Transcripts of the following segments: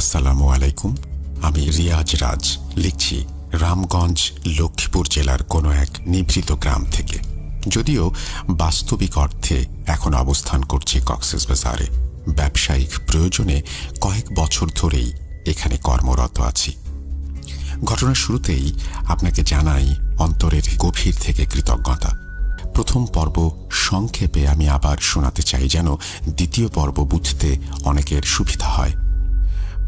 আসসালামু আলাইকুম। আমি রিয়াজ রাজ লিখছি রামগঞ্জ, লক্ষ্মীপুর জেলার কোনো এক নিভৃত গ্রাম থেকে। যদিও বাস্তবিক অর্থে এখন অবস্থান করছি কক্সেস বাজারে। ব্যবসায়িক প্রয়োজনে কয়েক বছর ধরেই এখানে কর্মরত আছি। ঘটনার শুরুতেই আপনাকে জানাই অন্তরের গভীর থেকে কৃতজ্ঞতা। প্রথম পর্ব সংক্ষেপে আমি আবার শোনাতে চাই যেন দ্বিতীয় পর্ব বুঝতে অনেকের সুবিধা হয়।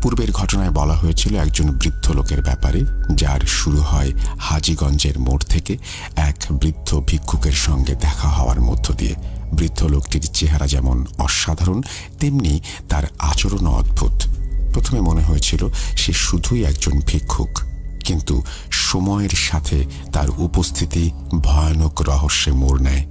পূর্বের ঘটনায় বলা হয়েছিল, একজন বৃদ্ধ লোকের ব্যাপারে, যার শুরু হয় হাজিগঞ্জের মোড় থেকে এক বৃদ্ধ ভিক্ষুকের সঙ্গে দেখা হওয়ার মধ্য দিয়ে। বৃদ্ধ লোকটির চেহারা যেমন অসাধারণ, তেমনি তার আচরণও অদ্ভুত। প্রথমে মনে হয়েছিল সে শুধুই একজন ভিক্ষুক, কিন্তু সময়ের সাথে তার উপস্থিতি ভয়ানক রহস্যে মোড় নেয়।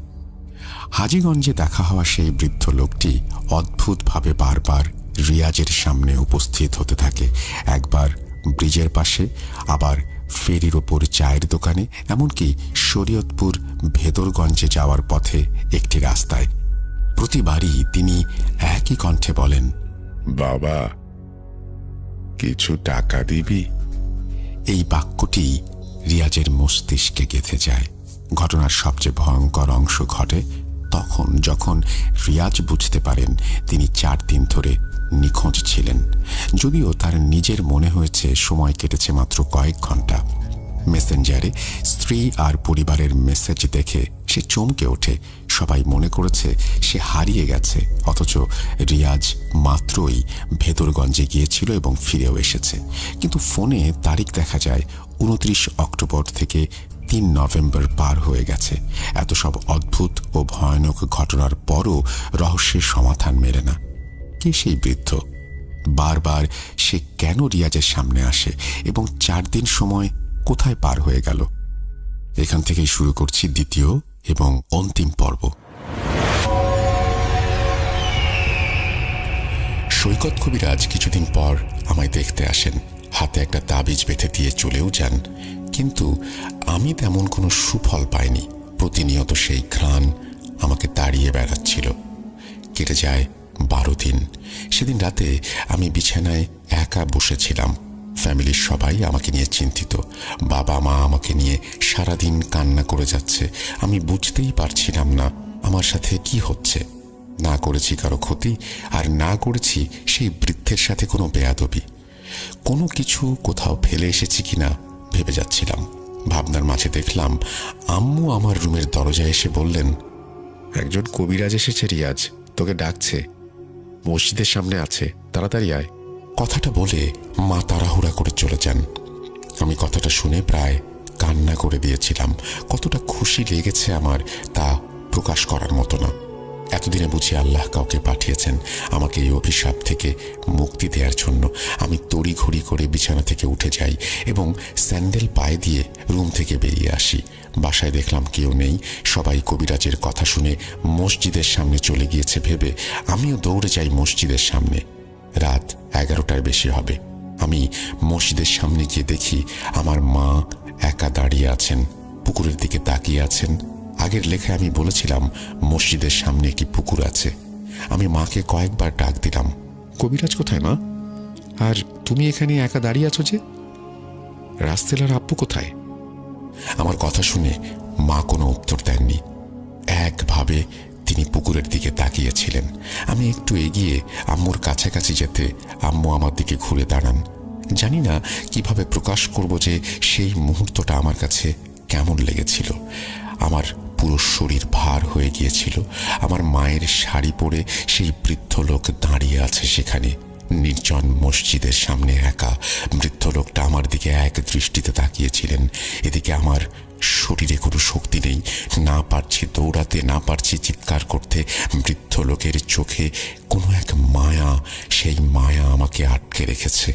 হাজিগঞ্জে দেখা হওয়া সেই বৃদ্ধ লোকটি অদ্ভুতভাবে বারবার রিয়াজের সামনে উপস্থিত হতে থাকে। একবার ব্রিজের পাশে আবার ফেরির ওপর চায়ের দোকানে এমনকি শরীয়তপুর ভেদরগঞ্জে যাওয়ার পথে একটি রাস্তায়। প্রতিবারই তিনি একই কণ্ঠে বলেন বাবা কিছু টাকা দিবি? এই বাক্যটি রিয়াজের মস্তিষ্কে গেঁথে যায়। ঘটনার সবচেয়ে ভয়ঙ্কর অংশ ঘটে তখন যখন রিয়াজ বুঝতে পারেন তিনি চার দিন ধরে নিখোঁজ ছিলেন, যদিও তার নিজের মনে হয়েছে সময় কেটেছে মাত্র কয়েক ঘণ্টা। মেসেঞ্জারে স্ত্রী আর পরিবারের মেসেজ দেখে সে চমকে ওঠে। সবাই মনে করেছে সে হারিয়ে গেছে, অথচ রিয়াজ মাত্রই ভেতরগঞ্জে গিয়েছিল এবং ফিরেও এসেছে। কিন্তু ফোনে তারিখ দেখা যায়, উনত্রিশ অক্টোবর থেকে তিন নভেম্বর পার হয়ে গেছে। এত সব অদ্ভুত ও ভয়ানক ঘটনার পরও রহস্যের সমাধান মেলে না। কে সেই বৃদ্ধ? বারবার সে কেন রিয়াজের সামনে আসে এবং চার দিন সময় কোথায় পার হয়ে গেল? এখান থেকেই শুরু করছি দ্বিতীয় এবং অন্তিম পর্ব। সৈকত কবিরাজ কিছুদিন পর আমায় দেখতে আসেন। হাতে একটা তাবিজ বেঁধে দিয়ে চলেও যান। কিন্তু আমি তেমন কোনো সুফল পাইনি। প্রতিনিয়ত সেই ঘ্রাণ আমাকে তাড়িয়ে বেড়াচ্ছিল। কেটে যায় বারো দিন। সেদিন রাতে আমি বিছানায় একা বসেছিলাম। ফ্যামিলির সবাই আমাকে নিয়ে চিন্তিত। বাবা, মা আমাকে নিয়ে সারাদিন কান্না করে যাচ্ছে। আমি বুঝতেই পারছিলাম না আমার সাথে কি হচ্ছে। না করেছি কারও ক্ষতি আর না করেছি সেই বৃদ্ধের সাথে কোনো বেয়াদবি। কোনো কিছু কোথাও ফেলে এসেছি কিনা ভেবে যাচ্ছিলাম। ভাবনার মাঝে দেখলাম, আম্মু আমার রুমের দরজায় এসে বললেন, একজন কবিরাজ এসেছে রিয়াজ, তোকে ডাকছে। মসজিদের সামনে আছে, তাড়াতাড়ি আয়। কথাটা বলে মা তাড়াহুড়া করে চলে যান। আমি কথাটা শুনে প্রায় কান্না করে দিয়েছিলাম। কতটা খুশি লেগেছে আমার তা প্রকাশ করার মতো না। এতদিনে বুঝি আল্লাহ কাউকে পাঠিয়েছেন আমাকে এই অভিশাপ থেকে মুক্তি দেওয়ার জন্য। আমি তড়ি ঘড়ি করে বিছানা থেকে উঠে যাই এবং স্যান্ডেল পায়ে দিয়ে রুম থেকে বেরিয়ে আসি। বাসায় দেখলাম কেউ নেই। সবাই কবিরাজের কথা শুনে মসজিদের সামনে চলে গিয়েছে ভেবে আমিও দৌড়ে যাই মসজিদের সামনে। রাত এগারোটার বেশি হবে। আমি মসজিদের সামনে গিয়ে দেখি আমার মা একা দাঁড়িয়ে আছেন, পুকুরের দিকে তাকিয়ে আছেন। আগের লেখায় আমি বলেছিলাম, মসজিদের সামনে একটি পুকুর আছে। আমি মাকে কয়েকবার ডাক দিলাম, কবিরাজ কোথায়, মা? আর তুমি এখানে একা দাঁড়িয়ে আছো যে? রাস্তেলার আব্বু কোথায়? আমার কথা শুনে মা কোনো উত্তর দেননি। একভাবে তিনি পুকুরের দিকে তাকিয়েছিলেন। আমি একটু এগিয়ে আম্মুর কাছাকাছি যেতে আম্মু আমার দিকে ঘুরে দাঁড়ান। জানি না কীভাবে প্রকাশ করব যে সেই মুহূর্তটা আমার কাছে কেমন লেগেছিল। আমার পুরো শরীর ভার হয়ে গিয়েছিল। আমার মায়ের শাড়ি পরে সেই বৃদ্ধ লোক দাঁড়িয়ে আছে সেখানে। নির্জন মসজিদের সামনে একা বৃদ্ধ লোকটা আমার দিকে এক দৃষ্টিতে তাকিয়েছিলেন। এদিকে আমার শরীরে কোনো শক্তি নেই। না পারছি দৌড়াতে, না পারছি চিৎকার করতে। বৃদ্ধ লোকের চোখে কোনো এক মায়া, সেই মায়া আমাকে আটকে রেখেছে।